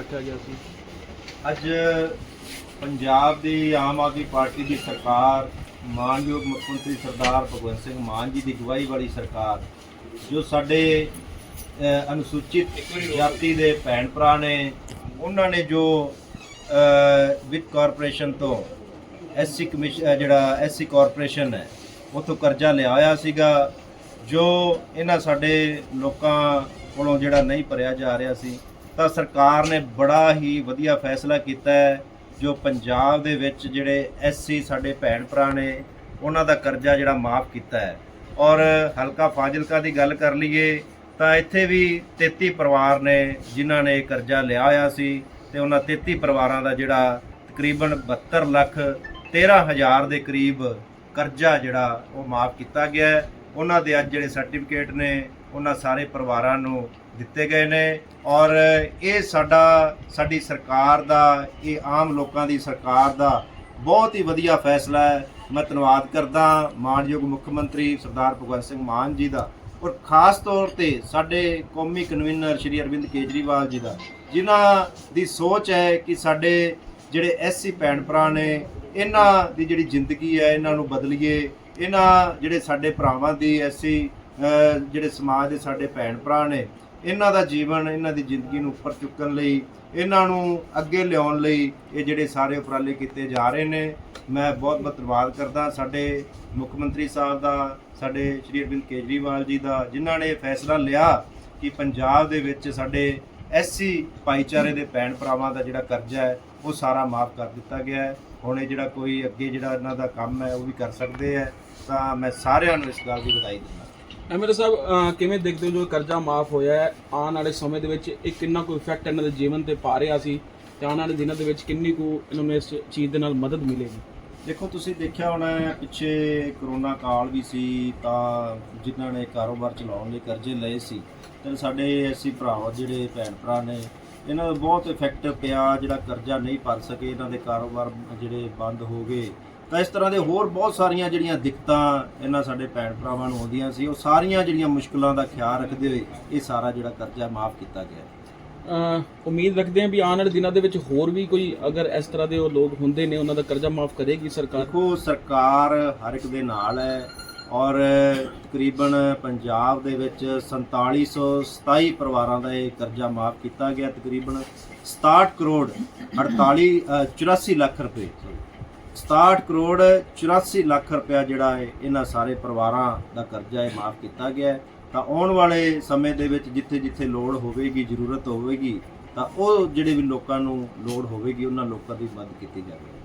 ਰੱਖਿਆ ਗਿਆ ਸੀ। ਅੱਜ ਪੰਜਾਬ ਦੀ ਆਮ ਆਦਮੀ ਪਾਰਟੀ ਦੀ ਸਰਕਾਰ, ਮਾਨਯੋਗ ਮੁੱਖ ਮੰਤਰੀ ਸਰਦਾਰ ਭਗਵੰਤ ਸਿੰਘ ਮਾਨ ਜੀ ਦੀ ਅਗਵਾਈ ਵਾਲੀ ਸਰਕਾਰ, ਜੋ ਸਾਡੇ ਅਨੁਸੂਚਿਤ ਜਾਤੀ ਦੇ ਭੈਣ ਭਰਾ ਨੇ, ਉਹਨਾਂ ਨੇ ਜੋ ਵਿੱਤ ਕਾਰਪੋਰੇਸ਼ਨ ਤੋਂ ਐਸਸੀ ਕਮਿਸ਼ਨ ਜਿਹੜਾ ਐਸਸੀ ਕਾਰਪੋਰੇਸ਼ਨ ਹੈ, ਉਥੋਂ ਕਰਜ਼ਾ ਲਿਆ ਹੋਇਆ ਸੀਗਾ, ਜੋ ਇਹਨਾਂ ਸਾਡੇ ਲੋਕਾਂ ਕੋਲੋਂ ਜਿਹੜਾ ਨਹੀਂ ਭਰਿਆ ਜਾ ਰਿਹਾ ਸੀ ਤਾਂ ਸਰਕਾਰ ਨੇ ਬੜਾ ਹੀ ਵਧੀਆ ਫੈਸਲਾ ਕੀਤਾ ਹੈ, ਜੋ ਪੰਜਾਬ ਦੇ ਵਿੱਚ ਜਿਹੜੇ ਐਸਸੀ ਸਾਡੇ ਭੈਣ ਭਰਾ ਨੇ, ਉਹਨਾਂ ਦਾ ਕਰਜ਼ਾ ਜਿਹੜਾ ਮਾਫ ਕੀਤਾ ਹੈ। ਔਰ ਹਲਕਾ ਫਾਜ਼ਿਲਕਾ ਦੀ ਗੱਲ ਕਰ ਲਈਏ, ਤਾਂ ਇੱਥੇ ਵੀ 33 ਪਰਿਵਾਰ ਨੇ ਜਿਨ੍ਹਾਂ ਨੇ ਕਰਜ਼ਾ ਲਿਆ ਹੋਇਆ ਸੀ ਤੇ ਉਹਨਾਂ 33 ਪਰਿਵਾਰਾਂ ਦਾ ਜਿਹੜਾ ਤਕਰੀਬਨ 72 ਲੱਖ 13 ਹਜ਼ਾਰ ਦੇ ਕਰੀਬ ਕਰਜ਼ਾ ਜਿਹੜਾ ਉਹ ਮਾਫ ਕੀਤਾ ਗਿਆ ਉਹਨਾਂ ਦੇ ਅੱਜ ਜਿਹੜੇ ਸਰਟੀਫਿਕੇਟ ਨੇ, ਉਹਨਾਂ ਸਾਰੇ ਪਰਿਵਾਰਾਂ ਨੂੰ ਦਿੱਤੇ ਗਏ ਨੇ ਔਰ ਇਹ ਸਾਡਾ, ਸਾਡੀ ਸਰਕਾਰ ਦਾ, ਇਹ ਆਮ ਲੋਕਾਂ ਦੀ ਸਰਕਾਰ ਦਾ ਬਹੁਤ ਹੀ ਵਧੀਆ ਫੈਸਲਾ ਹੈ। ਮੈਂ ਧੰਨਵਾਦ ਕਰਦਾ ਮਾਨਯੋਗ ਮੁੱਖ ਮੰਤਰੀ ਸਰਦਾਰ ਭਗਵੰਤ ਸਿੰਘ ਮਾਨ ਜੀ ਦਾ ਔਰ ਖਾਸ ਤੌਰ ਤੇ ਸਾਡੇ ਕੌਮੀ ਕਨਵੀਨਰ ਸ਼੍ਰੀ ਅਰਵਿੰਦ ਕੇਜਰੀਵਾਲ ਜੀ ਦਾ, ਜਿਨ੍ਹਾਂ ਦੀ ਸੋਚ ਹੈ ਕਿ ਸਾਡੇ ਜਿਹੜੇ ਐਸਸੀ ਭੈਣ ਭਰਾ ਨੇ, ਇਹਨਾਂ ਦੀ ਜਿਹੜੀ ਜ਼ਿੰਦਗੀ ਹੈ, ਇਹਨਾਂ ਨੂੰ ਬਦਲੀਏ। ਇਹਨਾਂ ਜਿਹੜੇ ਸਾਡੇ ਭਰਾਵਾਂ ਦੀ ਐਸੀ ਜਿਹੜੇ ਸਮਾਜ ਦੇ ਸਾਡੇ ਭੈਣ ਭਰਾ ਨੇ ਇਹਨਾਂ ਦਾ ਜੀਵਨ, ਇਹਨਾਂ ਦੀ ਜ਼ਿੰਦਗੀ ਨੂੰ ਉੱਪਰ ਚੁੱਕਣ ਲਈ, ਇਹਨਾਂ ਨੂੰ ਅੱਗੇ ਲਿਆਉਣ ਲਈ ਇਹ ਜਿਹੜੇ ਸਾਰੇ ਉਪਰਾਲੇ ਕੀਤੇ ਜਾ ਰਹੇ ਨੇ। ਮੈਂ ਬਹੁਤ ਬਹੁਤ ਧੰਨਵਾਦ ਕਰਦਾ ਸਾਡੇ ਮੁੱਖ ਮੰਤਰੀ ਸਾਹਿਬ ਦਾ, ਸਾਡੇ ਸ਼੍ਰੀ ਅਰਵਿੰਦ ਕੇਜਰੀਵਾਲ ਜੀ ਦਾ, ਜਿਨ੍ਹਾਂ ਨੇ ਇਹ ਫੈਸਲਾ ਲਿਆ ਕਿ ਪੰਜਾਬ ਦੇ ਵਿੱਚ ਸਾਡੇ ਐਸਸੀ ਭਾਈਚਾਰੇ ਦੇ ਭੈਣ ਭਰਾਵਾਂ ਦਾ ਜਿਹੜਾ ਕਰਜ਼ਾ ਹੈ, ਉਹ ਸਾਰਾ ਮਾਫ ਕਰ ਦਿੱਤਾ ਗਿਆ ਹੈ। ਹੁਣ ਇਹ ਜਿਹੜਾ ਕੋਈ ਅੱਗੇ ਜਿਹੜਾ ਇਹਨਾਂ ਦਾ ਕੰਮ ਹੈ, ਉਹ ਵੀ ਕਰ ਸਕਦੇ ਹੈ। ਤਾਂ ਮੈਂ ਸਾਰਿਆਂ ਨੂੰ ਇਸ ਗੱਲ ਦੀ ਵਧਾਈ ਦਿੰਦਾ। ਐਮਐਲਏ ਸਾਹਿਬ ਅਹ ਕਿਵੇਂ ਦੇਖਦੇ ਹੋ ਜੋ ਕਰਜ਼ਾ ਮਾਫ ਹੋਇਆ ਹੈ? ਆਉਣ ਵਾਲੇ ਸਮੇਂ ਦੇ ਵਿੱਚ ਇਹ ਕਿੰਨਾ ਕੁ ਇਫੈਕਟ ਇਹਨਾਂ ਦੇ ਜੀਵਨ ਤੇ ਪਾ ਰਿਹਾ ਸੀ ਤੇ ਆਉਣ ਵਾਲੇ ਦਿਨਾਂ ਦੇ ਵਿੱਚ ਕਿੰਨੀ ਕੁ ਇਹਨਾਂ ਨੂੰ ਇਸ ਚੀਜ਼ ਦੇ ਨਾਲ ਮਦਦ ਮਿਲੇਗੀ? ਦੇਖੋ ਤੁਸੀਂ ਦੇਖਿਆ ਹੋਣਾ ਹੈ, ਪਿੱਛੇ ਕਰੋਨਾ ਕਾਲ ਵੀ ਸੀ ਤਾਂ ਜਿਨ੍ਹਾਂ ਨੇ ਕਾਰੋਬਾਰ ਚਲਾਉਣ ਲਈ ਕਰਜ਼ੇ ਲਏ ਸੀ ਤੇ ਸਾਡੇ ਐਸੀ ਭਰਾ ਜਿਹੜੇ ਭੈਣ ਭਰਾ ਨੇ ਇਹਨਾਂ ਦਾ ਬਹੁਤ ਇਫੈਕਟ ਪਿਆ ਜਿਹੜਾ ਕਰਜ਼ਾ ਨਹੀਂ ਭਰ ਸਕੇ ਇਹਨਾਂ ਦੇ ਕਾਰੋਬਾਰ ਜਿਹੜੇ ਬੰਦ ਹੋ ਗਏ। ਤਾਂ ਇਸ ਤਰ੍ਹਾਂ ਦੇ ਹੋਰ ਬਹੁਤ ਸਾਰੀਆਂ ਜਿਹੜੀਆਂ ਦਿੱਕਤਾਂ ਇਹਨਾਂ ਸਾਡੇ ਭੈਣ ਭਰਾਵਾਂ ਨੂੰ ਆਉਂਦੀਆਂ ਸੀ ਉਹ ਸਾਰੀਆਂ ਜਿਹੜੀਆਂ ਮੁਸ਼ਕਲਾਂ ਦਾ ਖਿਆਲ ਰੱਖਦੇ ਹੋਏ ਇਹ ਸਾਰਾ ਜਿਹੜਾ ਕਰਜ਼ਾ ਮਾਫ ਕੀਤਾ ਗਿਆ। ਉਮੀਦ ਰੱਖਦੇ ਹਾਂ ਵੀ ਆਉਣ ਵਾਲੇ ਦਿਨਾਂ ਦੇ ਵਿੱਚ ਹੋਰ ਵੀ ਕੋਈ ਅਗਰ ਇਸ ਤਰ੍ਹਾਂ ਦੇ ਉਹ ਲੋਕ ਹੁੰਦੇ ਨੇ ਉਹਨਾਂ ਦਾ ਕਰਜ਼ਾ ਮਾਫ ਕਰੇਗੀ ਸਰਕਾਰ। ਦੇਖੋ ਸਰਕਾਰ ਹਰ ਇੱਕ ਦੇ ਨਾਲ ਹੈ ਔਰ ਤਕਰੀਬਨ ਪੰਜਾਬ ਦੇ ਵਿੱਚ 4727 ਪਰਿਵਾਰਾਂ ਦਾ ਇਹ ਕਰਜ਼ਾ ਮਾਫ ਕੀਤਾ ਗਿਆ ਤਕਰੀਬਨ 67 ਕਰੋੜ 48 ਅ, 84 ਲੱਖ ਰੁਪਏ। 67 ਕਰੋੜ 84 ਲੱਖ ਰੁਪਇਆ ਜਿਹੜਾ ਹੈ, ਇਹਨਾਂ ਸਾਰੇ ਪਰਿਵਾਰਾਂ ਦਾ ਕਰਜ਼ਾ ਹੈ ਮਾਫ ਕੀਤਾ ਗਿਆ ਹੈ। ਤਾਂ ਆਉਣ ਵਾਲੇ ਸਮੇਂ ਦੇ ਵਿੱਚ ਜਿੱਥੇ ਜਿੱਥੇ ਲੋੜ ਹੋਵੇਗੀ, ਜ਼ਰੂਰਤ ਹੋਵੇਗੀ, ਤਾਂ ਉਹ ਜਿਹੜੇ ਵੀ ਲੋਕਾਂ ਨੂੰ ਲੋੜ ਹੋਵੇਗੀ, ਉਹਨਾਂ ਲੋਕਾਂ ਦੀ ਮਦਦ ਕੀਤੀ ਜਾਵੇਗੀ